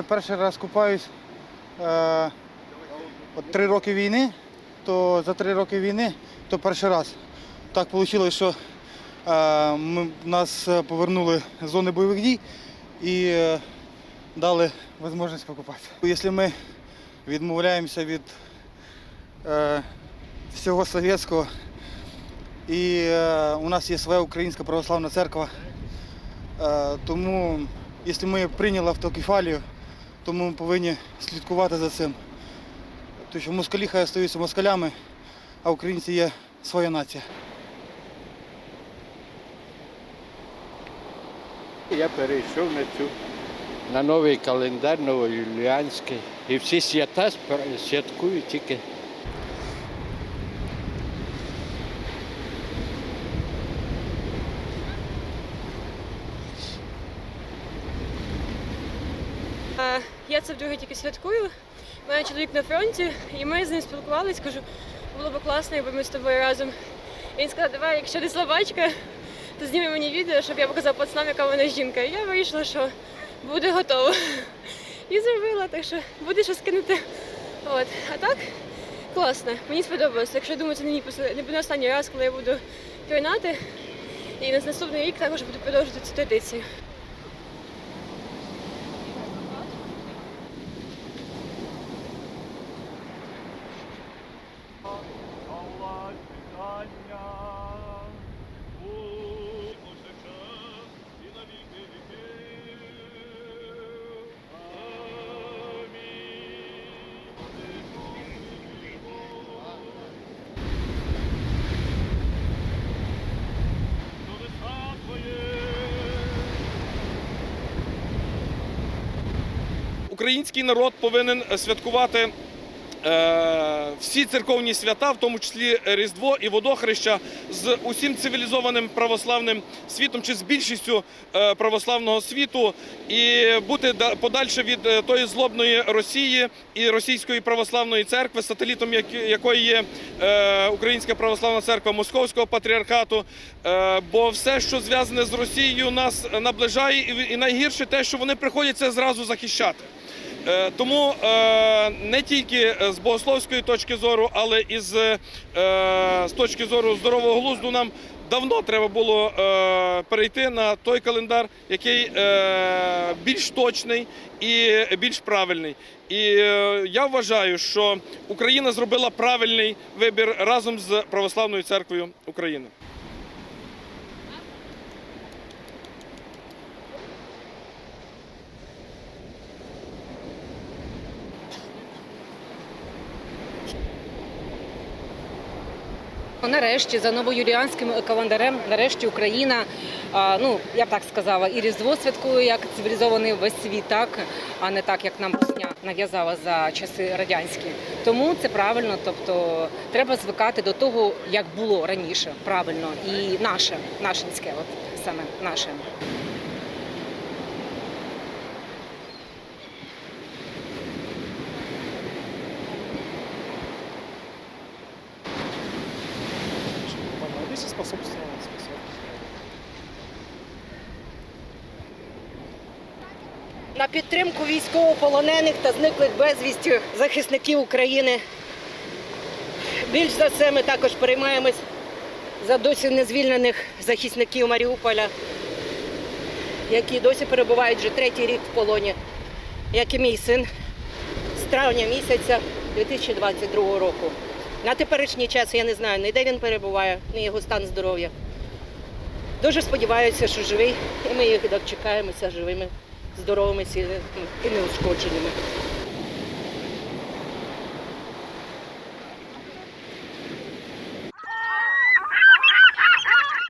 це перший раз купаюсь е, три роки війни, то за три роки війни, то перший раз. Так вийшло, що е, ми, нас повернули з зони бойових дій і е, дали можливість покупатися. Якщо ми відмовляємося від е, всього совєтського, і е, у нас є своя українська православна церква, е, тому якщо ми прийняли автокефалію, то ми повинні слідкувати за цим. Тому що москалі хай остаються москалями, а українці є своя нація. Я перейшов на цю на новий календар новоюліанський. І всі свята святкують тільки. Я це вдруге тільки святкую. У мене чоловік на фронті, і ми з ним спілкувалися. Кажу, було б класно, якби ми з тобою разом. І він сказав, давай, якщо ти словачка, то зніми мені відео, щоб я показав пацанам, яка вона жінка. І я вирішила, що буде готово. І зробила, так що буде що скинути. От. А так, класно, мені сподобалося. Якщо думаю, це не буде останній раз, коли я буду пірнати. І на наступний рік також буду продовжувати цю традицію. Український народ повинен святкувати е, всі церковні свята, в тому числі Різдво і Водохреща, з усім цивілізованим православним світом чи з більшістю е, православного світу, і бути подальше від е, тої злобної Росії і Російської православної церкви, сателітом якої є е, Українська православна церква Московського патріархату. Е, бо все, що зв'язане з Росією, нас наближає, і найгірше те, що вони приходять це зразу захищати. Е, Тому е, не тільки з богословської точки зору, але і з, е, точки зору здорового глузду нам давно треба було е, перейти на той календар, який е, більш точний і більш правильний. І е, я вважаю, що Україна зробила правильний вибір разом з Православною церквою України. Нарешті, за новоюліанським календарем, нарешті Україна, ну я б так сказала, і Різдво святкує як цивілізований весь світ, так а не так, як нам Русня нав'язала за часи радянські. Тому це правильно, тобто треба звикати до того, як було раніше, правильно, і наше, нашинське, от саме наше. Способствовала. способствовала. на підтримку військовополонених та зниклих безвісті захисників України. Більш за все, ми також переймаємось за досі незвільнених захисників Маріуполя, які досі перебувають вже третій рік в полоні, як і мій син з травня місяця 2022 року. На теперішній час я не знаю, ні де він перебуває, ні його стан здоров'я. Дуже сподіваюся, що живий, і ми їх дочекаємося живими, здоровими, і неушкодженими.